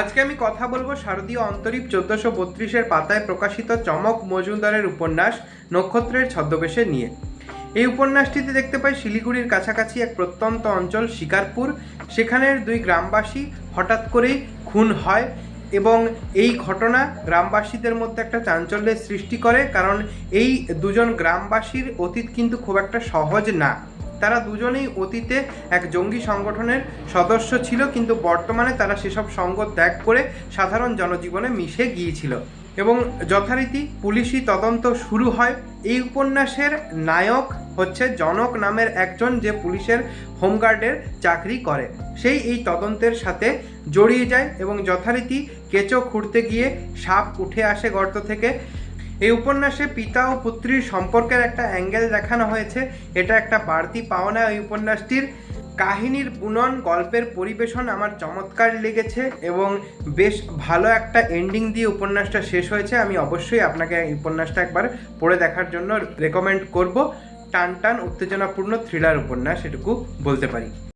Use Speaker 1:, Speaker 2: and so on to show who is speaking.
Speaker 1: আজকে আমি কথা বলব শারদীয় অন্তরীপ চোদ্দশো বত্রিশের পাতায় প্রকাশিত চমক মজুমদারের উপন্যাস নক্ষত্রের ছদ্মবেশে নিয়ে। এই উপন্যাসটিতে দেখতে পাই শিলিগুড়ির কাছাকাছি এক প্রত্যন্ত অঞ্চল শিকারপুর। সেখানের দুই গ্রামবাসী হঠাৎ করেই খুন হয় এবং এই ঘটনা গ্রামবাসীদের মধ্যে একটা চাঞ্চল্যের সৃষ্টি করে, কারণ এই দুজন গ্রামবাসীর অতীত কিন্তু খুব একটা সহজ না। তারা দুজনেই অতীতে এক জঙ্গি সংগঠনের সদস্য ছিল, কিন্তু বর্তমানে তারা সেসব সঙ্গ ত্যাগ করে সাধারণ জনজীবনে মিশে গিয়েছিল। এবং যথারীতি পুলিশি তদন্ত শুরু হয়। এই উপন্যাসের নায়ক হচ্ছে জনক নামের একজন যে পুলিশের হোমগার্ডের চাকরি করে। সেই এই তদন্তের সাথে জড়িয়ে যায় এবং যথারীতি কেঁচো খুঁড়তে গিয়ে সাপ উঠে আসে গর্ত থেকে। এই উপন্যাসে পিতা ও পুত্রীর সম্পর্কের একটা অ্যাঙ্গেল দেখানো হয়েছে। এটা একটা বাড়তি পাওনা এই উপন্যাসটির। কাহিনীর বুনন গল্পের পরিবেশন আমার চমৎকার লেগেছে এবং বেশ ভালো একটা এন্ডিং দিয়ে উপন্যাসটা শেষ হয়েছে। আমি অবশ্যই আপনাকে এই উপন্যাসটা একবার পড়ে দেখার জন্য রেকমেন্ড করব। টান টান, উত্তেজনাপূর্ণ থ্রিলার উপন্যাস, এটুকু বলতে পারি।